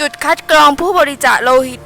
จุดคัดกรองผู้บริจาคโลหิต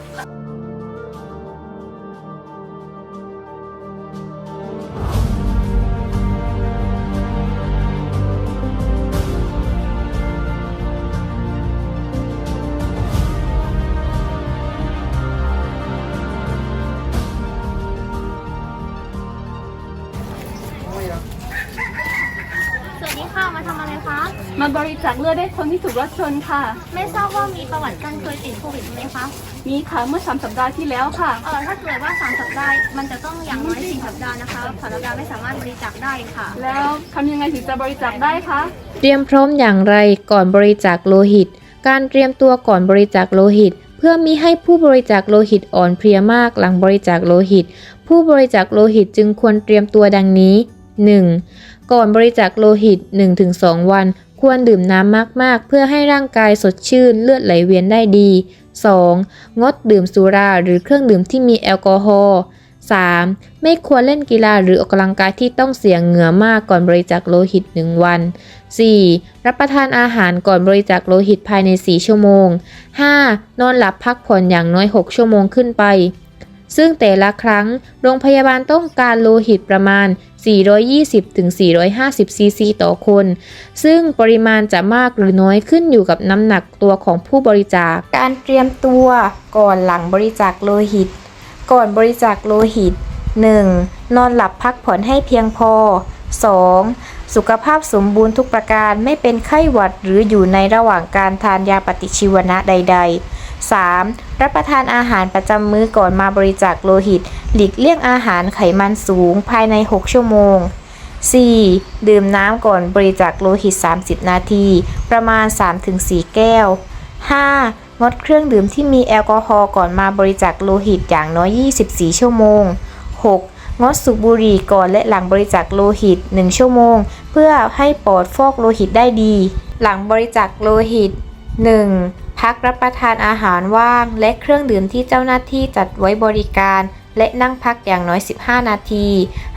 มาบริจาคเลือดให้คนที่ถูกรถชนค่ะ ไม่ทราบว่ามีประวัติการเคยติดโควิดไหมคะมีค่ะเมื่อสามสัปดาห์ที่แล้วค่ะ เออถ้าเกิดว่า3สัปดาห์มันจะต้องอย่างน้อย4สัปดาห์นะคะสามสัปดาห์ไม่สามารถบริจาคได้ค่ะ แล้วทำยังไงถึงจะบริจาคได้คะเตรียมพร้อมอย่างไรก่อนบริจาคโลหิต การเตรียมตัวก่อนบริจาคโลหิต เพื่อมิให้ผู้บริจาคโลหิตอ่อนเพลียมากหลังบริจาคโลหิต ผู้บริจาคโลหิตจึงควรเตรียมตัวดังนี้ 1. ก่อนบริจาคโลหิต 1-2 วัน ควรดื่มน้ำมากๆ เพื่อให้ร่างกายสดชื่นเลือดไหลเวียนได้ดี 2. งดดื่มสุราหรือเครื่องดื่มที่มีแอลกอฮอล์ 3. ไม่ควรเล่นกีฬาหรือออกกำลังกายที่ต้องเสี่ยงเหงื่อมากก่อนบริจาคโลหิต 1 วัน 4. รับประทานอาหารก่อนบริจาคโลหิตภายใน 4 ชั่วโมง 5. นอนหลับพักผ่อนอย่างน้อย 6 ชั่วโมงขึ้นไป ซึ่งแต่ละครั้ง โรงพยาบาลต้องการโลหิตประมาณ 420-450 ซีซีต่อคน ซึ่งปริมาณจะมากหรือน้อยขึ้นอยู่กับน้ำหนักตัวของผู้บริจาค การเตรียมตัวก่อนหลังบริจาคโลหิต ก่อนบริจาคโลหิต 1. นอนหลับพักผ่อนให้เพียงพอ 2. สุขภาพสมบูรณ์ทุกประการไม่เป็นไข้หวัดหรืออยู่ในระหว่างการทานยาปฏิชีวนะใด ๆ 3. รับประทานอาหารประจำมื้อก่อนมาบริจาคโลหิต หลีกเลี่ยงอาหารไขมันสูงภายใน 6 ชั่วโมง 4. ดื่มน้ำก่อนบริจาคโลหิต 30 นาที ประมาณ 3-4 แก้ว 5. งดเครื่องดื่มที่มีแอลกอฮอล์ก่อนมาบริจาคโลหิตอย่างน้อย 24 ชั่วโมง 6. งดสูบบุหรี่ก่อนและหลังบริจาคโลหิต 1 ชั่วโมง เพื่อให้ปอดฟอกโลหิตได้ดี หลังบริจาคโลหิต 1. พักรับประทานอาหารว่าง และเครื่องดื่มที่เจ้าหน้าที่จัดไว้บริการ และนั่งพักอย่างน้อย 15 นาที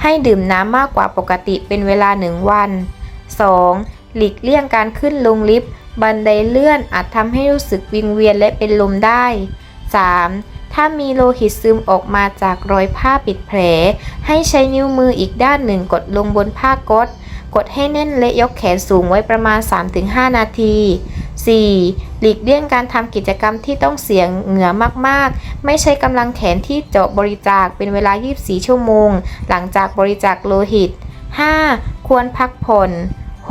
ให้ดื่มน้ำมากกว่าปกติเป็นเวลา1วัน 2. หลีกเลี่ยงการขึ้นลงลิฟต์ บันไดเลื่อนอาจทำให้รู้สึกวิงเวียนและเป็นลมได้ 3. ถ้ามีโลหิตซึมออกมาจากรอยผ้าปิดแผล ให้ใช้นิ้วมืออีกด้านหนึ่งกดลงบนผ้าก๊อซกดให้แน่นและยกแขนสูงไว้ประมาณ 3-5 นาที 4. หลีกเลี่ยงการทำกิจกรรมที่ต้องเสียงเหงื่อมากๆ ไม่ใช้กำลังแขนที่เจาะบริจาคเป็นเวลา 24 ชั่วโมง หลังจากบริจาคโลหิต 5. ควรพักผ่อน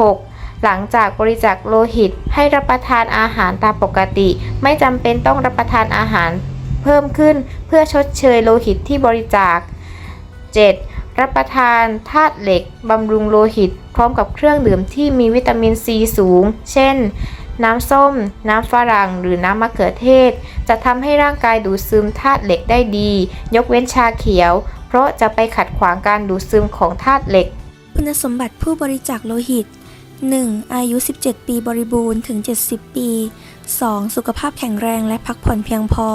6. หลังจากบริจาคโลหิต ให้รับประทานอาหารตามปกติ ไม่จำเป็นต้องรับประทานอาหารเพิ่มขึ้นเพื่อชดเชยโลหิตที่บริจาค 7. รับประทานธาตุเหล็ก บำรุงโลหิต พร้อมกับเครื่องดื่มที่มีวิตามินซีสูง เช่น น้ำส้ม น้ำฝรั่ง หรือน้ำมะเขือเทศ จะทำให้ร่างกายดูดซึมธาตุเหล็กได้ดี ยกเว้นชาเขียว เพราะจะไปขัดขวางการดูดซึมของธาตุเหล็ก คุณสมบัติผู้บริจาคโลหิต 1. อายุ 17 ปีบริบูรณ์ถึง 70 ปี 2. สุขภาพแข็งแรงและพักผ่อนเพียงพอ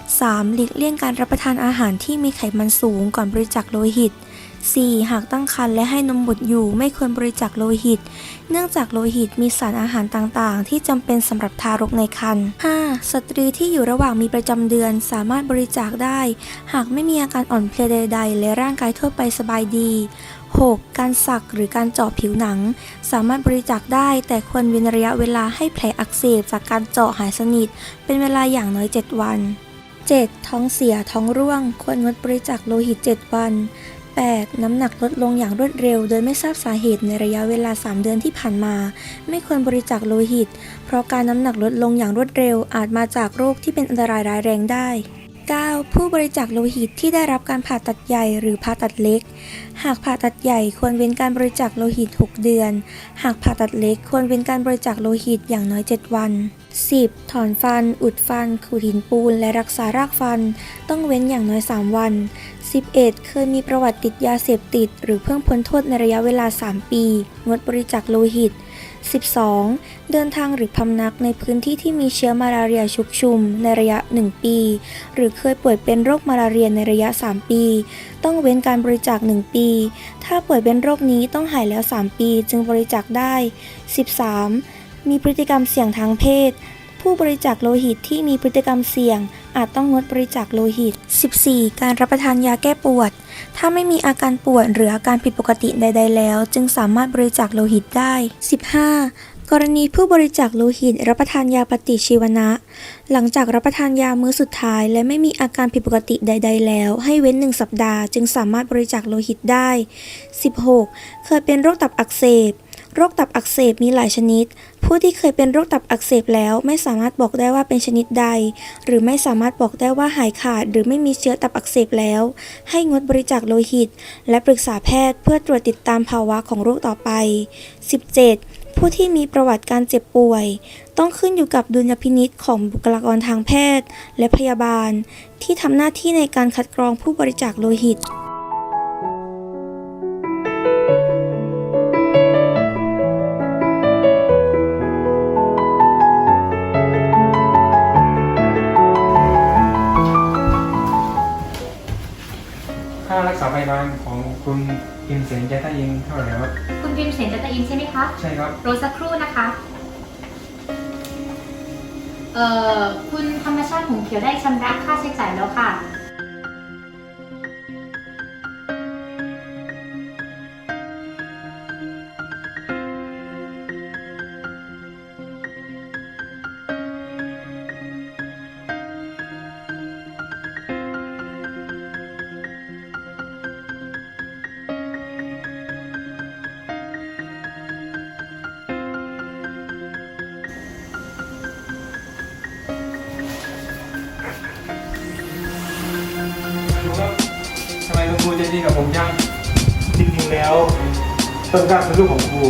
3. หลีกเลี่ยงการรับประทานอาหารที่มีไขมันสูงก่อนบริจาคโลหิต 4. หากตั้งครรภ์และให้นมบุตรอยู่ไม่ควรบริจาคโลหิต เนื่องจากโลหิตมีสารอาหารต่างๆ ที่จำเป็นสำหรับทารกในครรภ์ 5. สตรีที่อยู่ระหว่างมีประจำเดือนสามารถบริจาคได้ หากไม่มีอาการอ่อนเพลียใด ๆ และร่างกายทั่วไปสบายดี 6. การสักหรือการเจาะผิวหนัง สามารถบริจาคได้ แต่ควรเว้นระยะเวลาให้แผลอักเสบจากการเจาะหายสนิท เป็นเวลาอย่างน้อย 7 วัน 7. ท้องเสียท้องร่วง ควรงดบริจาคโลหิต 7 วัน 8. น้ำหนักลดลงอย่างรวดเร็ว โดยไม่ทราบสาเหตุในระยะเวลา 3 เดือนที่ผ่านมา ไม่ควรบริจาคโลหิต เพราะการน้ำหนักลดลงอย่างรวดเร็วอาจมาจากโรคที่เป็นอันตรายร้ายแรงได้ 9. ผู้บริจาคโลหิตที่ได้รับการผ่าตัดใหญ่หรือผ่าตัดเล็ก หากผ่าตัดใหญ่ควรเว้นการบริจาคโลหิต 6 เดือน หากผ่าตัดเล็กควรเว้นการบริจาคโลหิตอย่างน้อย 7 วัน 10. ถอนฟัน อุดฟัน ขูดหินปูน และรักษารากฟัน ต้องเว้นอย่างน้อย 3 วัน 11. เคยมีประวัติติดยาเสพติด หรือเพิ่งพ้นโทษในระยะเวลา 3 ปี งดบริจาคโลหิต 12. เดินทางหรือพำนักในพื้นที่ที่มีเชื้อมาลาเรียชุกชุมในระยะ 1 ปี หรือเคยป่วยเป็นโรคมาลาเรียในระยะ 3 ปี ต้องเว้นการบริจาค 1 ปี ถ้าป่วยเป็นโรคนี้ต้องหายแล้ว 3 ปีจึงบริจาคได้ 13. มีพฤติกรรมเสี่ยงทางเพศ ผู้บริจาคโลหิตที่มีพฤติกรรมเสี่ยง อาจต้องงดบริจาคโลหิต 14. การรับประทานยาแก้ปวด ถ้าไม่มีอาการปวดหรืออาการผิดปกติใด ๆ แล้ว จึงสามารถบริจาคโลหิตได้ 15. กรณีผู้บริจาคโลหิตรับประทานยาปฏิชีวนะ หลังจากรับประทานยามื้อสุดท้าย และไม่มีอาการผิดปกติใด ๆ แล้ว ให้เว้น1สัปดาห์จึงสามารถบริจาคโลหิตได้ 16. เคยเป็นโรคตับอักเสบ โรคตับอักเสบมีหลายชนิด ผู้ที่เคยเป็นโรคตับอักเสบแล้วไม่สามารถบอกได้ว่าเป็นชนิดใด หรือไม่สามารถบอกได้ว่าหายขาด หรือไม่มีเชื้อตับอักเสบแล้ว ให้งดบริจาคโลหิต และปรึกษาแพทย์เพื่อตรวจติดตามภาวะของโรคต่อไป 17. ผู้ที่มีประวัติการเจ็บป่วย ต้องขึ้นอยู่กับดุลยพินิษของบุคลากรทางแพทย์ และพยาบาล ที่ทำหน้าที่ในการคัดกรองผู้บริจาคโลหิต รักษาพยาบาลของคุณพิมเสนใจใต้ยิงเท่าไหร่ครับ คุณพิมพ์เสียงจัตอินใช่ไหมคะใช่ครับรอสักครู่นะคะ เอ่อคุณธรรมชาติหงเขียวได้ชำระค่าใช้จ่ายแล้วค่ะ ดีกับผมยังจริงๆแล้วต้นกล้าเป็นลูกของครู